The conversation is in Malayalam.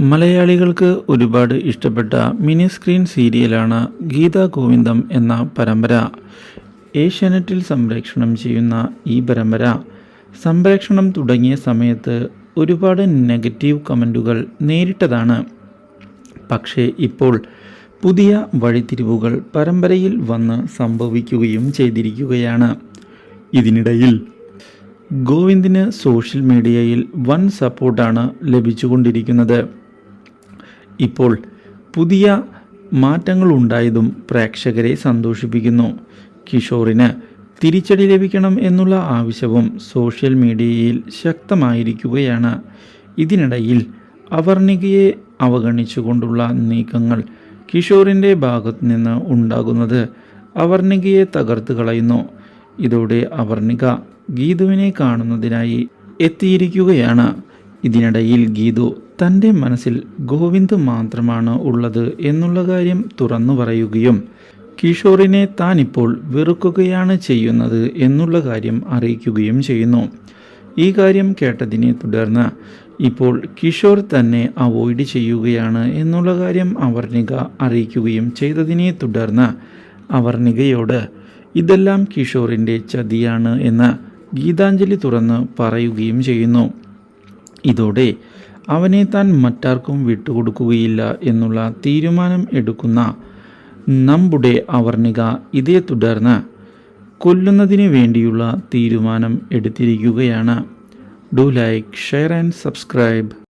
മലയാളികൾക്ക് ഒരുപാട് ഇഷ്ടപ്പെട്ട മിനി സ്ക്രീൻ സീരിയലാണ് ഗീതാ ഗോവിന്ദം എന്ന പരമ്പര. ഏഷ്യാനെറ്റിൽ സംപ്രേക്ഷണം ചെയ്യുന്ന ഈ പരമ്പര. സംപ്രേക്ഷണം തുടങ്ങിയ സമയത്ത് ഒരുപാട് നെഗറ്റീവ് കമന്റുകൾ നേരിട്ടതാണ്. പക്ഷേ ഇപ്പോൾ പുതിയ വഴിത്തിരിവുകൾ പരമ്പരയിൽ വന്ന് സംഭവിക്കുകയും ചെയ്തിരിക്കുകയാണ്. ഇതിനിടയിൽ ഗോവിന്ദിന് സോഷ്യൽ മീഡിയയിൽ വൻ സപ്പോർട്ടാണ് ലഭിച്ചുകൊണ്ടിരിക്കുന്നത്. ഇപ്പോൾ പുതിയ മാറ്റങ്ങൾ ഉണ്ടായതും പ്രേക്ഷകരെ സന്തോഷിപ്പിക്കുന്നു. കിഷോറിന് തിരിച്ചടി ലഭിക്കണം എന്നുള്ള ആവശ്യവും സോഷ്യൽ മീഡിയയിൽ ശക്തമായിരിക്കുകയാണ്. ഇതിനിടയിൽ അവർണികയെ അവഗണിച്ചുകൊണ്ടുള്ള നീക്കങ്ങൾ കിഷോറിന്റെ ഭാഗത്തു നിന്ന് ഉണ്ടാകുന്നത് അവർണികയെ തകർത്ത് കളയുന്നു. ഇതോടെ അവർണിക ഗീതുവിനെ കാണുന്നതിനായി എത്തിയിരിക്കുകയാണ്. ഇതിനിടയിൽ ഗീതു തന്റെ മനസ്സിൽ ഗോവിന്ദ് മാത്രമാണ് ഉള്ളത് എന്നുള്ള കാര്യം തുറന്നു പറയുകയും കിഷോറിനെ താനിപ്പോൾ വെറുക്കുകയാണ് ചെയ്യുന്നത് എന്നുള്ള കാര്യം അറിയിക്കുകയും ചെയ്യുന്നു. ഈ കാര്യം കേട്ടതിനെ തുടർന്ന് ഇപ്പോൾ കിഷോർ തന്നെ അവോയ്ഡ് ചെയ്യുകയാണ് എന്നുള്ള കാര്യം അവർണിക അറിയിക്കുകയും ചെയ്തതിനെ തുടർന്ന് അവർണികയോട് ഇതെല്ലാം കിഷോറിന്റെ ചതിയാണ് എന്ന് ഗീതാഞ്ജലി തുറന്ന് പറയുകയും ചെയ്യുന്നു. ഇതോടെ അവനെ താൻ മറ്റാർക്കും വിട്ടുകൊടുക്കുകയില്ല എന്നുള്ള തീരുമാനം എടുക്കുന്ന നമ്മുടെ അവർണിക ഇതേ തുടർന്ന് കൊല്ലുന്നതിന് വേണ്ടിയുള്ള തീരുമാനം എടുത്തിരിക്കുകയാണ്. Do like share and subscribe